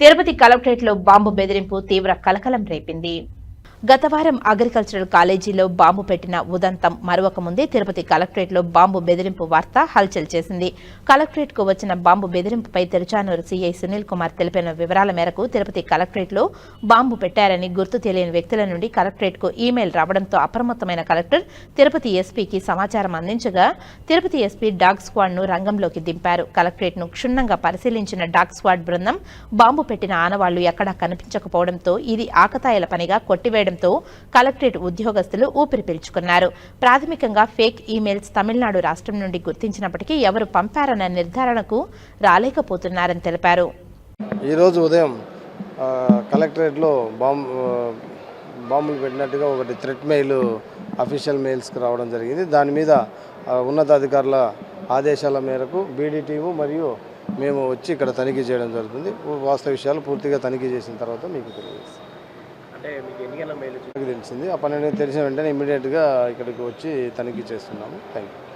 తిరుపతి కలెక్టరేట్లో బాంబు బెదిరింపు తీవ్ర కలకలం రేపింది. గత వారం అగ్రికల్చరల్ కాలేజీలో బాంబు పెట్టిన ఉదంతం మరొక ముందే తిరుపతి కలెక్టరేట్లో బాంబు బెదిరింపు వార్త హల్చల్ చేసింది. కలెక్టరేట్కు వచ్చిన బాంబు బెదిరింపుపై తిరుచానూరు సీఐ సునీల్ కుమార్ తెలిపిన వివరాల మేరకు తిరుపతి కలెక్టరేట్లో బాంబు పెట్టారని గుర్తు తెలియని వ్యక్తుల నుండి కలెక్టరేట్కు ఈమెయిల్ రావడంతో అప్రమత్తమైన కలెక్టర్ తిరుపతి ఎస్పీకి సమాచారం అందించగా తిరుపతి ఎస్పీ డాగ్ స్క్వాడ్ను రంగంలోకి దింపారు. కలెక్టరేట్ను క్షుణ్ణంగా పరిశీలించిన డాగ్ స్క్వాడ్ బృందం బాంబు పెట్టిన ఆనవాళ్ళు ఎక్కడా కనిపించకపోవడంతో ఇది ఆకతాయిల పనిగా కొట్టివేయడం చేయడంతో కలెక్టరేట్ ఉద్యోగస్తులు ఊపిరి పీల్చుకున్నారు. ప్రాథమికంగా ఫేక్ ఈమెయిల్స్ తమిళనాడు రాష్ట్రం నుండి గుర్తించినప్పటికీ ఎవరు పంపారన్న నిర్ధారణకు రాలేకపోతున్నారని తెలిపారు. ఈరోజు ఉదయం కలెక్టరేట్లో బాంబు బాంబులు పెట్టినట్టుగా ఒకటి థ్రెట్ మెయిల్ అఫీషియల్ మెయిల్స్కి రావడం జరిగింది. దాని మీద ఉన్నతాధికారుల ఆదేశాల మేరకు బీడీటీవు మరియు మేము వచ్చి ఇక్కడ తనిఖీ చేయడం జరుగుతుంది. వాస్తవ విషయాలు పూర్తిగా తనిఖీ చేసిన తర్వాత మీకు తెలియజేస్తాం. అంటే మీకు ఎన్ని గంటల మెయిల్ తెలిసింది. ఆ పని తెలిసిన వెంటనే ఇమీడియట్గా ఇక్కడికి వచ్చి తనిఖీ చేస్తున్నాము. Thank you